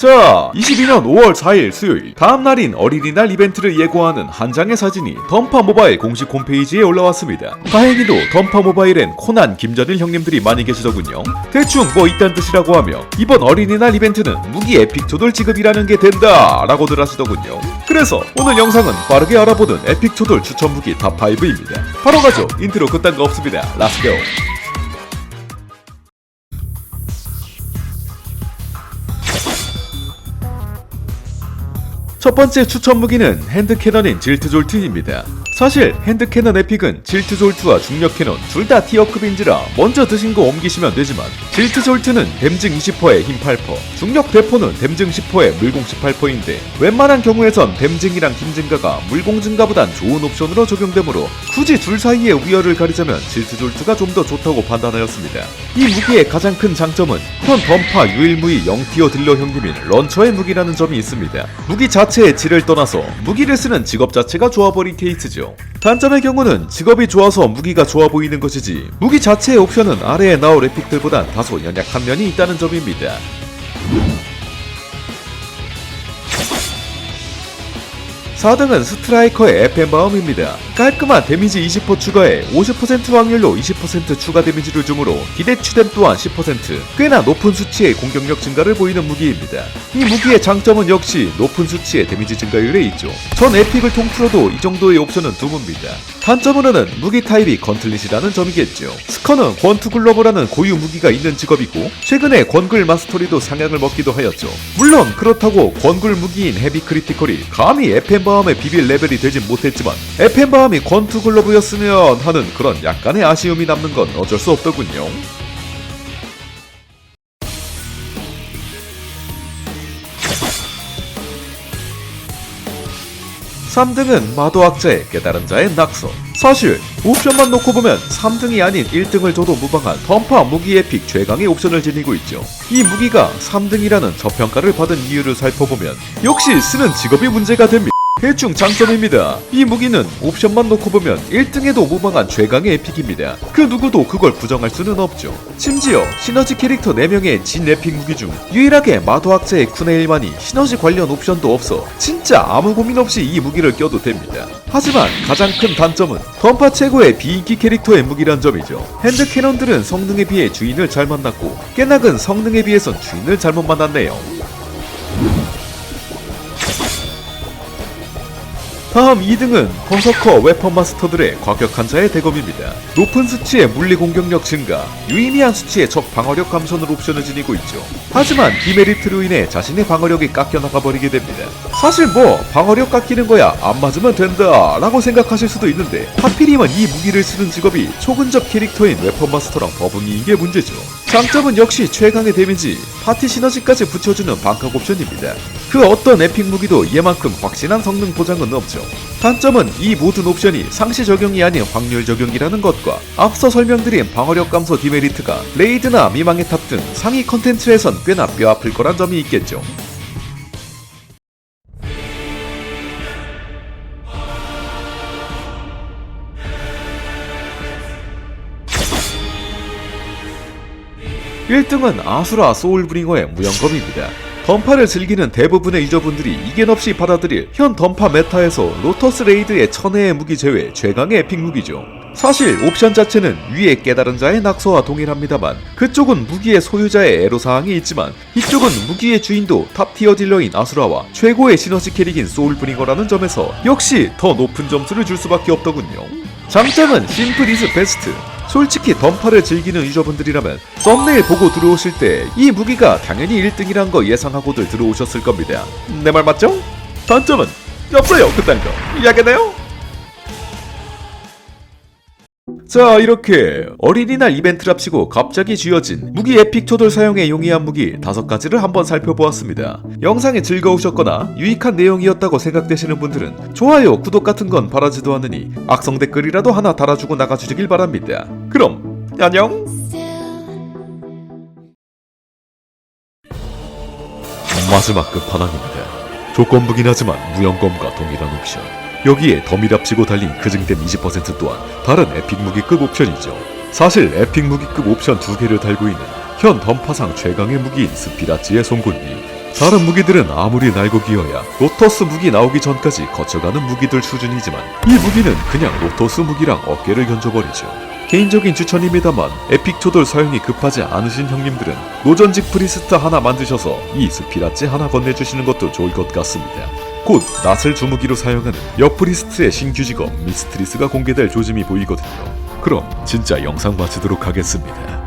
자, 22년 5월 4일 수요일 다음 날인 어린이날 이벤트를 예고하는 한 장의 사진이 던파 모바일 공식 홈페이지에 올라왔습니다. 다행히도 던파 모바일엔 코난 김전일 형님들이 많이 계시더군요. 대충 뭐 있단 뜻이라고 하며 이번 어린이날 이벤트는 무기 에픽 조돌 지급이라는 게 된다 라고들 하시더군요. 그래서 오늘 영상은 빠르게 알아보는 에픽 조돌 추천 무기 탑5입니다. 바로 가죠. 인트로 그딴 거 없습니다. 렛츠고. 첫 번째 추천 무기는 핸드 캐논인 질트 졸트입니다. 사실 핸드 캐논 에픽은 질트 졸트와 중력 캐논 둘 다 티어급인지라 먼저 드신 거 옮기시면 되지만 질트 졸트는 댐증 20%에 힘 8%, 중력 대포는 댐증 10%에 물공 18%인데 웬만한 경우에선 댐증이랑 힘 증가가 물공 증가보단 좋은 옵션으로 적용되므로 굳이 둘 사이의 우열을 가리자면 질트 졸트가 좀 더 좋다고 판단하였습니다. 이 무기의 가장 큰 장점은 현 던파 유일무이 0티어 딜러 형님인 런처의 무기라는 점이 있습니다. 무기 자체의 질을 떠나서 무기를 쓰는 직업 자체가 좋아버린 케이스죠. 단점의 경우는 직업이 좋아서 무기가 좋아 보이는 것이지 무기 자체의 옵션은 아래에 나올 에픽들보단 다소 연약한 면이 있다는 점입니다. 4등은 스트라이커의 FM마음입니다. 깔끔한 데미지 20% 추가에 50% 확률로 20% 추가 데미지를 주므로 기대 추뎀 또한 10% 꽤나 높은 수치의 공격력 증가를 보이는 무기입니다. 이 무기의 장점은 역시 높은 수치의 데미지 증가율에 있죠. 전 에픽을 통틀어도 이 정도의 옵션은 드뭅니다. 단점으로는 무기 타입이 건틀릿이라는 점이겠죠. 스커는 권투 글러브라는 고유 무기가 있는 직업이고 최근에 권글 마스터리도 상향을 먹기도 하였죠. 물론 그렇다고 권글 무기인 헤비 크리티컬이 감히 에펜바 함의 비빌 레벨이 되진 못했지만 에펜바함이 권투 글러브였으면 하는 그런 약간의 아쉬움이 남는 건 어쩔 수 없더군요. 3등은 마도학자의 깨달은 자의 낙서. 사실 옵션만 놓고 보면 3등이 아닌 1등을 줘도 무방한 던파 무기 에픽 최강의 옵션을 지니고 있죠. 이 무기가 3등이라는 저평가를 받은 이유를 살펴보면 역시 쓰는 직업이 문제가 됩니다. 대충 장점입니다. 이 무기는 옵션만 놓고 보면 1등에도 무방한 최강의 에픽입니다. 그 누구도 그걸 부정할 수는 없죠. 심지어 시너지 캐릭터 4명의 진 에픽 무기 중 유일하게 마도학자의 쿠네일만이 시너지 관련 옵션도 없어 진짜 아무 고민 없이 이 무기를 껴도 됩니다. 하지만 가장 큰 단점은 던파 최고의 비인기 캐릭터의 무기란 점이죠. 핸드 캐논들은 성능에 비해 주인을 잘 만났고 깨낙은 성능에 비해선 주인을 잘못 만났네요. 다음 2등은 버서커 웨펀 마스터들의 과격한 자의 대검입니다. 높은 수치의 물리 공격력 증가, 유의미한 수치의 적 방어력 감소는 옵션을 지니고 있죠. 하지만 디메리트로 인해 자신의 방어력이 깎여 나가 버리게 됩니다. 사실 뭐 방어력 깎이는 거야 안 맞으면 된다 라고 생각하실 수도 있는데 하필이면 이 무기를 쓰는 직업이 초근접 캐릭터인 웨펀 마스터랑 버붕이인 게 문제죠. 장점은 역시 최강의 데미지, 파티 시너지까지 붙여주는 반각 옵션입니다. 그 어떤 에픽 무기도 얘만큼 확실한 성능 보장은 없죠. 단점은 이 모든 옵션이 상시 적용이 아닌 확률 적용이라는 것과 앞서 설명드린 방어력 감소 디메리트가 레이드나 미망의 탑 등 상위 컨텐츠에선 꽤나 뼈아플 거란 점이 있겠죠. (1등은) 아수라 소울브링어의 무영검입니다. 던파를 즐기는 대부분의 유저분들이 이견 없이 받아들일 현 던파 메타에서 로터스 레이드의 천혜의 무기 제외 최강의 에픽 무기죠. 사실 옵션 자체는 위에 깨달은 자의 낙서와 동일합니다만 그쪽은 무기의 소유자의 애로사항이 있지만 이쪽은 무기의 주인도 탑티어 딜러인 아수라와 최고의 시너지 캐릭인 소울브링어라는 점에서 역시 더 높은 점수를 줄 수밖에 없더군요. 장점은 심플 이즈 베스트 솔직히 던파를 즐기는 유저분들이라면 썸네일 보고 들어오실 때 이 무기가 당연히 1등이란 거 예상하고들 들어오셨을 겁니다. 내 말 맞죠? 단점은 없어요 그딴 거. 이야기나요? 자 이렇게 어린이날 이벤트랍시고 갑자기 쥐어진 무기 에픽 초돌 사용에 용이한 무기 다섯 가지를 한번 살펴보았습니다. 영상이 즐거우셨거나 유익한 내용이었다고 생각되시는 분들은 좋아요, 구독 같은 건 바라지도 않으니 악성 댓글이라도 하나 달아주고 나가주시길 바랍니다. 그럼 안녕. 마지막 끝판왕입니다. 조건부긴 하지만 무형검과 동일한 옵션. 여기에 덤이랍치고 달린 그증된 20% 또한 다른 에픽 무기급 옵션이죠. 사실 에픽 무기급 옵션 두 개를 달고 있는 현 던파상 최강의 무기인 스피라치의 송곳니. 다른 무기들은 아무리 날고 기어야 로터스 무기 나오기 전까지 거쳐가는 무기들 수준이지만 이 무기는 그냥 로터스 무기랑 어깨를 견줘버리죠. 개인적인 추천입니다만 에픽 초돌 사용이 급하지 않으신 형님들은 노전직 프리스트 하나 만드셔서 이 스피라치 하나 건네주시는 것도 좋을 것 같습니다. 곧 낫을 주무기로 사용하는 옆프리스트의 신규 직업 미스트리스가 공개될 조짐이 보이거든요. 그럼 진짜 영상 마치도록 하겠습니다.